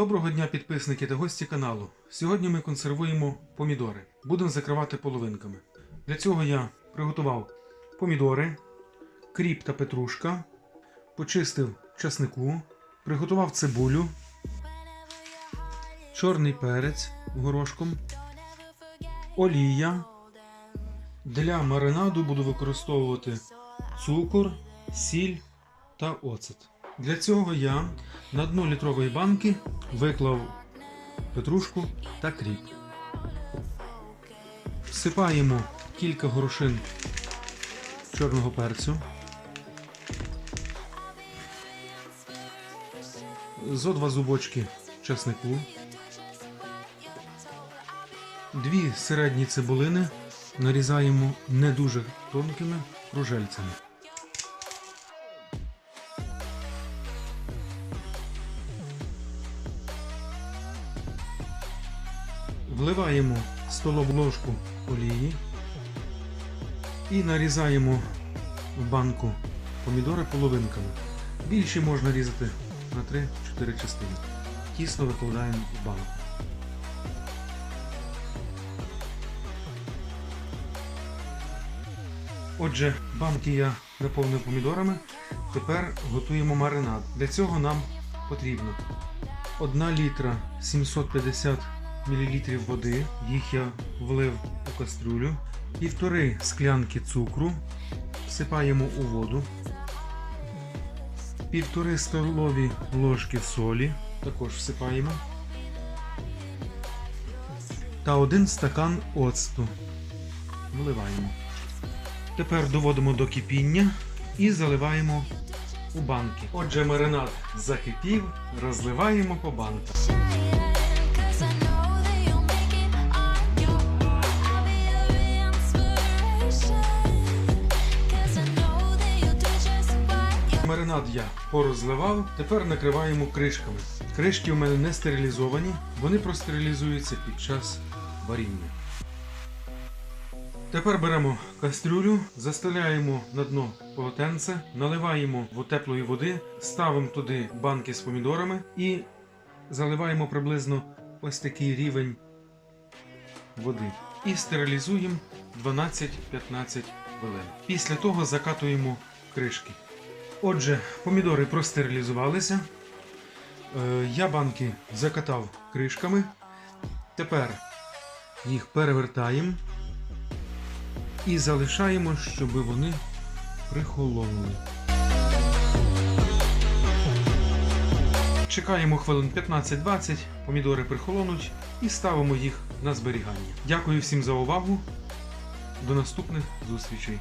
Доброго дня, підписники та гості каналу. Сьогодні ми консервуємо помідори. Будемо закривати половинками. Для цього я приготував помідори, кріп та петрушка, почистив часнику, приготував цибулю, чорний перець горошком, олія. Для маринаду буду використовувати цукор, сіль та оцет. Для цього я на дно літрової банки виклав петрушку та кріп. Всипаємо кілька горошин чорного перцю. Зо два зубочки чеснику. Дві середні цибулини нарізаємо не дуже тонкими кружельцями. Вливаємо столову ложку олії і нарізаємо в банку помідори половинками. Більші можна різати на 3-4 частини. Тісно викладаємо в банку. Отже, банки я наповнив помідорами. Тепер готуємо маринад. Для цього нам потрібно 1 літра 750 мл води. Їх я влив у кастрюлю. Півтори склянки цукру. Всипаємо у воду. Півтори столові ложки солі. Також всипаємо. Та один стакан оцту. Вливаємо. Тепер доводимо до кипіння і заливаємо у банки. Отже, маринад закипів, розливаємо по банках. Маринад я порозливав, тепер накриваємо кришками. Кришки у мене не стерилізовані, вони простерилізуються під час варіння. Тепер беремо кастрюлю, застеляємо на дно полотенце, наливаємо в теплої води, ставимо туди банки з помідорами і заливаємо приблизно ось такий рівень води. І стерилізуємо 12-15 хвилин. Після того закатуємо кришки. Отже, помідори простерилізувалися. Е, Я банки закатав кришками. Тепер їх перевертаємо і залишаємо, щоб вони прихолонули. Чекаємо хвилин 15-20, помідори прихолонуть і ставимо їх на зберігання. Дякую всім за увагу. До наступних зустрічей.